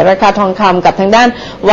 ราคาทองคำกับทางด้าน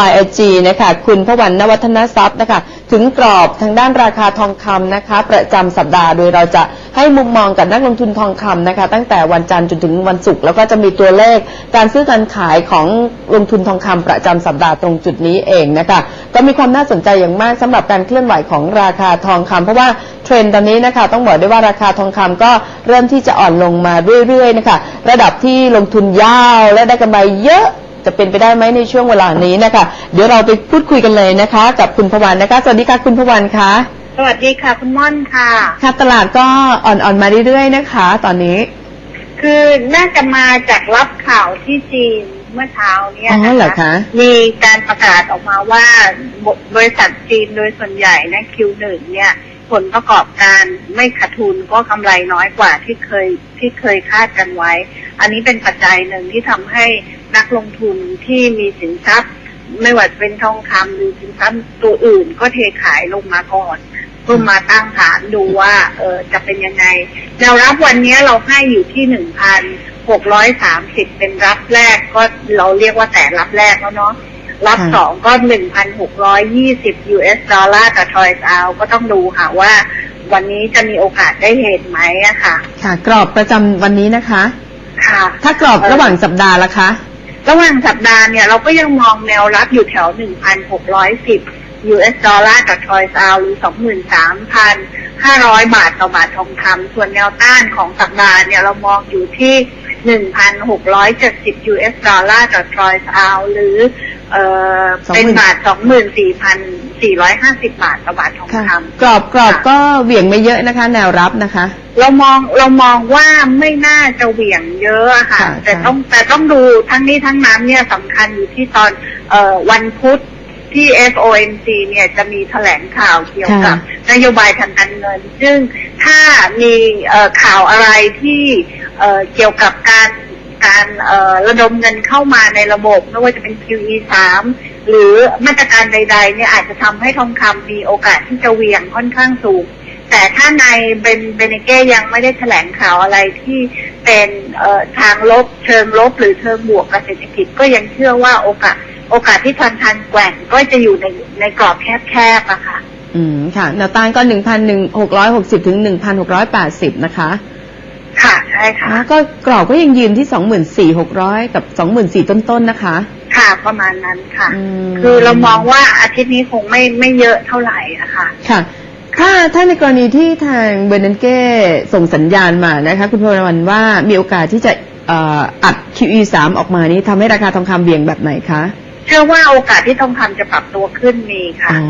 YIG นะคะคุณพวันนวัฒนทรัพย์นะคะถึงกรอบทางด้านราคาทองคำนะคะ ประจำสัปดาห์โดยเราจะให้มุมมองกับนักลงทุนทองคำนะคะ ตั้งแต่วันจันทร์จนถึงวันศุกร์แล้วก็จะมีตัวเลขการซื้อการขายของลงทุนทองคำประจำสัปดาห์ตรงจุดนี้เองนะคะ ก็มีความน่าสนใจอย่างมากสำหรับการเคลื่อนไหวของราคาทองคำเพราะว่าเทรนด์ตอนนี้นะคะต้องบอกได้ว่าราคาทองคำก็เริ่มที่จะอ่อนลงมาเรื่อยๆนะคะระดับที่ลงทุนยาวและได้กำไรเยอะ จะเป็นไปได้ไหมในช่วงเวลานี้นะคะ เดี๋ยวเราไปพูดคุยกันเลยนะคะ กับคุณพวันนะคะ สวัสดีค่ะคุณพวันคะสวัสดีค่ะ คุณม่อนค่ะ ค่ะตลาดก็อ่อนๆมาเรื่อยๆนะคะ ตอนนี้ คือน่าจะมาจากรับข่าวที่จีนเมื่อเช้าเนี่ยอ๋อนะเหรอคะ มีการประกาศออกมาว่าบบริษัทจีนโดยส่วนใหญ่นะ Q1 เนี่ย ผลประกอบการไม่ขาดทุนก็กำไรน้อยกว่าที่เคยที่เคยคาดกันไว้ อันนี้เป็นปัจจัยหนึ่งที่ทำให้ นักลงทุนที่มีสินทรัพย์ ไม่ว่าจะเป็นทองคำหรือสินทรัพย์ตัวอื่น ก็เทขายลงมาก่อนเพื่อมาตั้งฐานดูว่า เออจะเป็นยังไงแนวรับวันนี้เราให้อยู่ที่หนึ่งพันหกร้อยสามสิบเป็นรับแรกก็เราเรียกว่าแต่รับแรกแล้วเนาะรับค่ะสองก็หนึ่งพันหกร้อยยี่สิบ US ดอลลาร์ต่อทอยส์เอาก็ต้องดูค่ะว่า วันนี้จะมีโอกาสได้เห็นไหมอะค่ะ ค่ะ กรอบประจำวันนี้นะคะ ค่ะ ถ้ากรอบระหว่างสัปดาห์ละคะ ระหว่างสัปดาห์เนี่ยเราก็ยังมองแนวรับอยู่แถว 1,610 US ดอลลาร์ต่อทอยซาวหรือ 23,500 บาทต่อบาททองคำส่วนแนวต้านของสัปดาห์เนี่ยเรามองอยู่ที่ 1,670 US ดอลลาร์ต่อทอยซาวหรือเออเป็นบาท 24,000 24,450 บาทต่อบาททองค่ะคำกรอบกรอบค่ะก็เหวี่ยงไม่เยอะนะคะ แนวรับนะคะ เรามองเรามองว่าไม่น่าจะเหวี่ยงเยอะอะค่ะ ค่ะแต่ค่ะ ต้องแต่ต้องดูทั้งนี้ทั้งนั้นเนี่ยสำคัญอยู่ที่ตอนเอ่อวันพุธที่ FOMC เนี่ยจะมีแถลงข่าวเกี่ยวกับ นโยบายทางการเงิน ซึ่งถ้ามีเอ่อข่าวอะไรที่เอ่อเกี่ยวกับการการเอ่อระดมเงินเข้ามาในระบบไม่ว่าจะเป็น QE 3 หรือมาตรการใด ๆ เนี่ยอาจจะทำให้ทองคำมีโอกาสที่จะเหวี่ยงค่อนข้างสูง แต่ถ้าในเบนเบเนเก้ยังไม่ได้แถลงข่าวอะไรที่เป็นเอ่อทางลบเชิงลบหรือเชิงบวกกับเศรษฐกิจก็ยังเชื่อว่าโอกาสโอกาสที่ทันทันแกว่งก็จะอยู่ในในกรอบแคบๆอะค่ะ อืมค่ะแนวต้านก็หนึ่งพันหนึ่งหกร้อยหกสิบถึงหนึ่งพันหกร้อยแปดสิบนะคะ ค่ะ ใช่ค่ะอ่าก็กรอบก็ยังยืนที่สองหมื่นสี่หกร้อยกับสองหมื่นสี่ต้นๆนะคะค่ะ ประมาณนั้นค่ะอืมคือเรามองว่าอาทิตย์นี้คงไม่ไม่เยอะเท่าไหร่นะคะค่ะถ้าถ้าในกรณีที่ทางเบอร์นันเก้ส่งสัญญาณมานะคะคุณพลวันว่ามีโอกาสที่จะเอ่ออัด QE 3 ออกมานี้ทำให้ราคาทองคำเบี่ยงแบบไหนคะเชื่อว่าโอกาสที่ทองคำจะปรับตัวขึ้นมีค่ะอ๋อ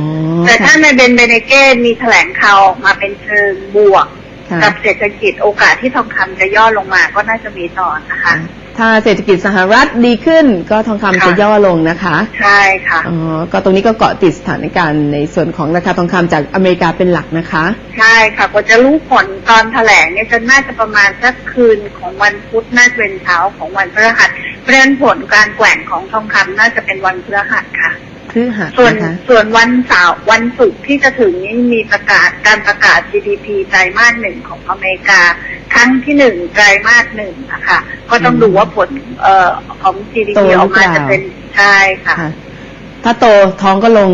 แต่ถ้าค่ะในเบนเบเนเก้มีแถลงข่าวออกมาเป็นเชิงบวกค่ะกับเศรษฐกิจโอกาสที่ทองคำจะย่อลงมาก็น่าจะมีต่อนะคะ ถ้าเศรษฐกิจสหรัฐดีขึ้น ก็ทองคำค่ะจะย่อลงนะคะใช่ค่ะอ๋อก็ตรงนี้ก็เกาะติดสถานการณ์ในส่วนของราคาทองคำจากอเมริกาเป็นหลักนะคะ ใช่ค่ะกว่าจะรู้ผลตอนแถลงเนี่ยจะน่าจะประมาณสักคืนของวันพุธน่าจะเป็นเช้าของวันพฤหัสเพราะฉะนั้นผลการแกว่งของทองคำน่าจะเป็นวันพฤหัสค่ะ พฤหัสส่วนนะคะส่วนวันเสาร์วันศุกร์ที่จะถึงนี้มีประกาศการประกาศ GDP ไตรมาสหนึ่งของอเมริกา ครั้งที่หนึ่งไตรมาสหนึ่งนะคะก็ต้องดูว่าผลเอ่อของ GDP ออกมาจะเป็นใช่ค่ะค่ะถ้าโตท้องก็ลง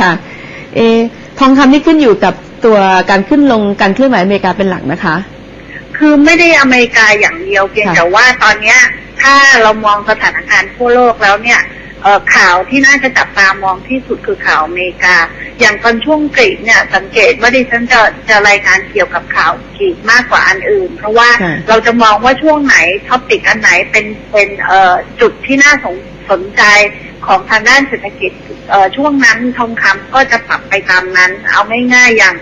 ค่ะ เอะทองคำนี่ขึ้นอยู่กับตัวการขึ้นลงการเคลื่อนไหวอเมริกาเป็นหลักนะคะ คือไม่ได้อเมริกาอย่างเดียวเพียงค่ะแต่ว่าตอนเนี้ย ถ้าเรามองสถานการณ์ทั่วโลกแล้วเนี่ยเอ่อ ข่าวที่น่าจะจับตามองที่สุดคือข่าวอเมริกา อย่างตอนช่วงกรีกเนี่ย สังเกตว่าดิฉันจะจะรายงานเกี่ยวกับข่าวกรีกมากกว่าอันอื่น เพราะว่าค่ะเราจะมองว่าช่วงไหนท็อปิกอันไหนเป็นเป็นเอ่อจุดที่น่าสนสนใจของทางด้านเศรษฐกิจเอ่อช่วงนั้นทองคำก็จะปรับไปตามนั้น เอาง่ายๆอย่าง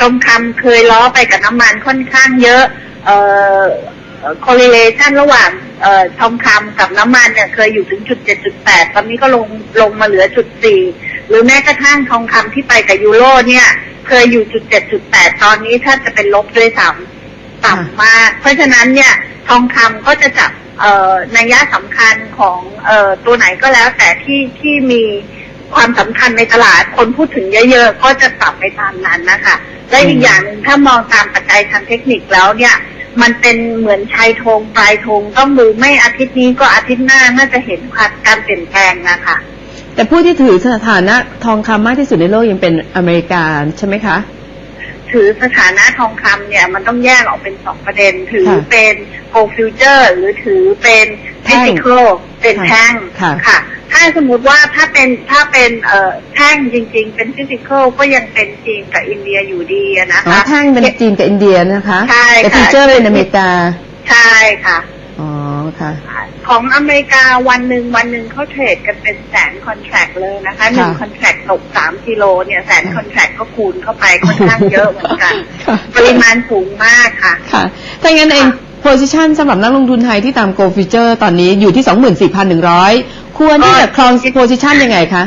ทองคำเคยล้อไปกับน้ำมันค่อนข้างเยอะเอ่อ correlation ระหว่างเอ่อทองคำกับน้ำมันเนี่ยเคยอยู่ถึงจุด7.8ตอนนี้ก็ลงลงมาเหลือจุด4หรือแม้กระทั่งทองคำที่ไปกับยูโรเนี่ยเคยอยู่จุด7.8ตอนนี้ถ้าจะเป็นลบด้วยซ้ำต่ำมาก เพราะฉะนั้นเนี่ยทองคำก็จะจับเอ่อนัยยะสำคัญของเอ่อตัวไหนก็แล้วแต่ที่ที่มีความสำคัญในตลาดคนพูดถึงเยอะๆ ก็จะปรับไปตามนั้นนะคะ และอีกอย่างหนึ่งถ้ามองตามปัจจัยทางเทคนิคแล้วเนี่ย มันเป็นเหมือนชายธงปลายธงต้องดูไม่อาทิตย์นี้ก็อาทิตย์หน้าน่าจะเห็นควาดการเปลี่ยนแปลงนะคะแต่ผู้ที่ถือสถานะทองคำมากที่สุดในโลกยังเป็นอเมริกาใช่ไหมคะ ถือสถานะทองคำเนี่ยมันต้องแยกออกเป็นสองประเด็น ถือค่ะเป็นโกลฟิวเจอร์ หรือถือเป็นแท่ฟิงสิกอลเป็นแท่งค่ะค่ะถ้าสมมุติว่าถ้าเป็นถ้าเป็นเอ่อแท่งจริง ๆ เป็นฟิสิกอลก็ยังเป็นจีนกับอินเดียอยู่ดีอะนะอ๋อคะแท่งเป็นจีนกับอินเดียนะคะใช่แต่ค่ะฟีเจอร์เป็นอเมริกาใช่ค่ะอ๋อ ค่ะ ของอเมริกาวันหนึ่งวันหนึ่งเขาเทรดกันเป็นแสนคอนแทรคเลยนะคะหนึ่งค่ะคอนแทรคตกสามกิโลเนี่ยแสนคอนแทรคก็คูณเข้าไปค่อนข้างเยอะเหมือนกันค่ะปริมาณสูงมากค่ะ ค่ะถ้างั้นเอง position สำหรับนักลงทุนไทยที่ตาม Go Future ตอนนี้อยู่ที่24,100ควรที่จะครอง position ยังไงคะ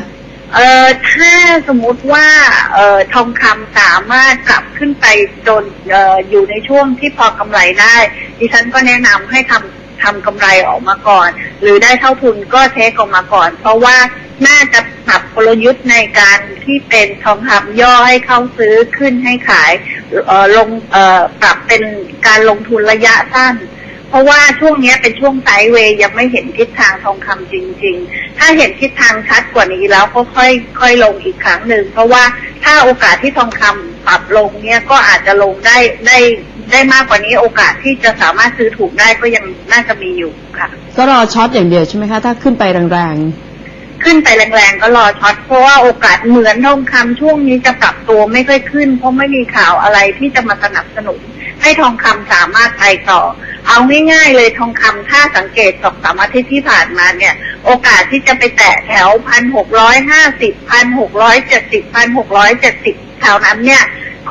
เอ่อถ้าสมมุติว่าเอ่อทองคำสามารถกลับขึ้นไปจนเอ่ออยู่ในช่วงที่พอกำไรได้ ดิฉันก็แนะนำให้ทำ ทำกำไรออกมาก่อน หรือได้เท่าทุนก็เทคออกมาก่อน เพราะว่าน่าจะปรับกลยุทธ์ในการที่เป็นทองคำย่อให้เข้าซื้อขึ้นให้ขายลงปรับเป็นการลงทุนระยะสั้น เพราะว่าช่วงนี้เป็นช่วงไซด์เวย์ยังไม่เห็นทิศทางทองคำจริง ๆ ถ้าเห็นทิศทางชัดกว่านี้แล้วก็ค่อยค่อยลงอีกครั้งหนึ่ง เพราะว่าถ้าโอกาสที่ทองคำปรับลงเนี่ยก็อาจจะลงได้ได้ได้มากกว่านี้โอกาสที่จะสามารถซื้อถูกได้ก็ยัง น่าจะมีอยู่ค่ะ ก็รอช็อตอย่างเดียวใช่ไหมคะ ถ้าขึ้นไปแรงขึ้นไปแรงๆ ก็รอช็อตเพราะว่าโอกาสเหมือนทองคำช่วงนี้จะปรับตัวไม่ค่อยขึ้น เพราะไม่มีข่าวอะไรที่จะมาสนับสนุน ให้ทองคำสามารถไปต่อ เอาง่ายๆเลยทองคำถ้าสังเกตสองสามอาทิตย์ที่ผ่านมาเนี่ย โอกาสที่จะไปแตะแถวพันหกร้อยห้าสิบพันหกร้อยเจ็ดสิบพันหกร้อยเจ็ดสิบแถวนั้นเนี่ย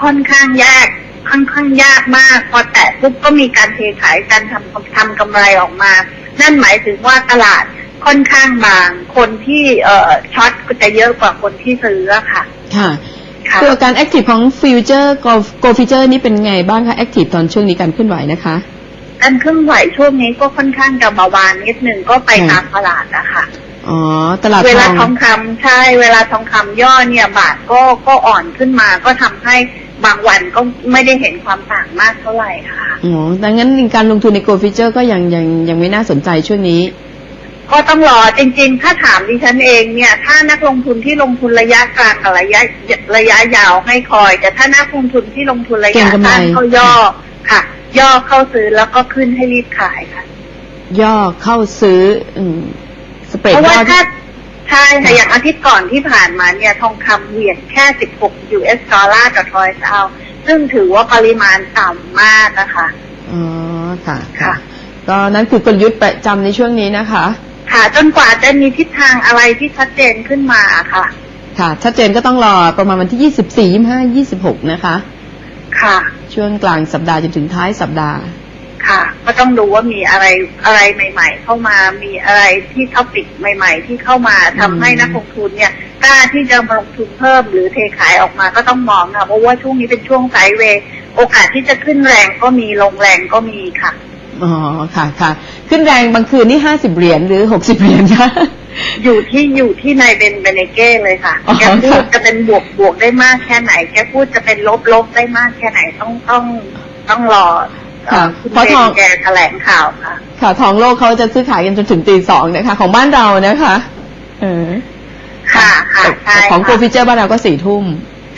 ค่อนข้างยาก ค่อนข้างยากมาก พอแตะปุ๊บก็มีการเทขายการทำทำกำไรออกมา นั่นหมายถึงว่าตลาดค่อนข้างบาง คนที่เอ่อช็อตก็จะเยอะกว่าคนที่ซื้ออะค่ะๆค่ะ ค่ะตัวการ active ของ future go go future นี่เป็นไงบ้างคะ active ตอนช่วงนี้การเคลื่อนไหวนะคะการเคลื่อนไหวช่วงนี้ก็ค่อนข้างจะเบาบางนิดนึงก็ไปค่ะตามตลาดนะคะอ๋อตลาดเวทลาองทองคำใช่เวลาทองคำย่อเนี่ยบาทก็ก็อ่อนขึ้นมาก็ทำให้ บางวันก็ไม่ได้เห็นความต่างมากเท่าไหร่ค่ะอ๋อดังนั้นการลงทุนใน go future ก็ยังยังยังไม่น่าสนใจช่วงนี้ ก็ต้องรอจริง ๆ ถ้าถามดิฉันเองเนี่ย ถ้านักลงทุนที่ลงทุนระยะกลางกับระยะระยะยาวให้คอย แต่ถ้านักลงทุนที่ลงทุนระเก็ยะงกำไรสั้นก็ย่อค่ะ ย่อเข้าซื้อแล้วก็ขึ้นให้รีบขายค่ะ ย่อเข้าซื้อ อืมสเปรดเพราะย่ว่าอถ้าที่ ใช่ค่ะอย่างอาทิตย์ก่อนที่ผ่านมาเนี่ยทองคำเหวี่ยงแค่ 16 US ดอลลาร์ต่อทอยซ์เอาซึ่งถือว่าปริมาณต่ำมากนะคะอ๋อค่ะค่ะ ก็นั่นคือกลยุทธ์ประจำในช่วงนี้นะคะ ค่ะ จนกว่าจะมีทิศทางอะไรที่ชัดเจนขึ้นมาค่ะ ค่ะ ชัดเจนก็ต้องรอประมาณวันที่ 24 25 26 นะคะ ค่ะ ช่วงกลางสัปดาห์จนถึงท้ายสัปดาห์ ค่ะ ก็ต้องดูว่ามีอะไรอะไรใหม่ ๆ เข้ามามีอะไรที่ท็อปิกใหม่ ๆ ที่เข้ามาทำให้นักลงทุนเนี่ยกล้าที่จะมาลงทุนเพิ่มหรือเทขายออกมาก็ต้องมองค่ะเพราะว่าช่วงนี้เป็นช่วงไซด์เวย์โอกาสที่จะขึ้นแรงก็มีลงแรงก็มีค่ะอ๋อค่ะค่ะ ขึ้นแรงบางคืนนี่50เหรียญหรือ60เหรียญคะอยู่ที่อยู่ที่นายเบนเบเนเก้เลยค่ะอ๋อแกพูดค่ะจะเป็นบวกบวกได้มากแค่ไหนแกพูดจะเป็นลบลบได้มากแค่ไหนต้องต้องต้องรอเอ่อ คุณเพราะเบทองนแกแถลงข่าวค่ะ ค่ะ ทองโลกเขาจะซื้อขายกันจนถึงตีสองนะคะ ของบ้านเรานะคะเออค่ะค่ะแต่ใช่ของโกค่ะฟิเจอร์บ้านเราก็สี่ทุ่ม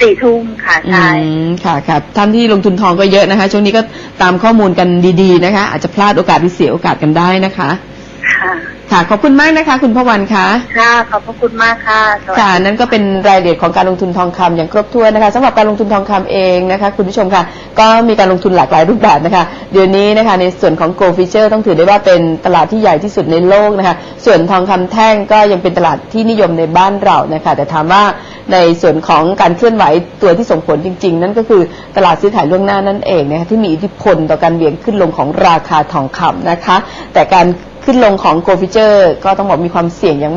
สี่ทุ่มค่ะอืใช่มค่ะค่ะท่านที่ลงทุนทองก็เยอะนะคะ ช่วงนี้ก็ตามข้อมูลกันดี ๆ นะคะ อาจจะพลาดโอกาสหรือเสียโอกาสกันได้นะคะ ค่ะ ค่ะขอบคุณมากนะคะ คุณพวันคะค่ะขอบพระคุณมากค่ะสวัสดีค่ะนั่นก็เป็นรายละเอียดของการลงทุนทองคำอย่างครบถ้วนนะคะสำหรับการลงทุนทองคำเองนะคะ คุณผู้ชมค่ะ ก็มีการลงทุนหลากหลายรูปแบบนะคะ เดี๋ยวนี้นะคะในส่วนของ Go Future ต้องถือได้ว่าเป็นตลาดที่ใหญ่ที่สุดในโลกนะคะ ส่วนทองคำแท่งก็ยังเป็นตลาดที่นิยมในบ้านเรานะคะแต่ถามว่าในส่วนของการเคลื่อนไหวตัวที่ส่งผลจริง ๆ นั่นก็คือตลาดซื้อขายล่วงหน้านั่นเองนะคะที่มีอิทธิพลต่อการเบี่ยงขึ้นลงของราคาทองคำนะคะ แต่การ ขึ้นลงของโคฟิเจอร์ ก็ต้องบอกมีความเสี่ยงอย่าง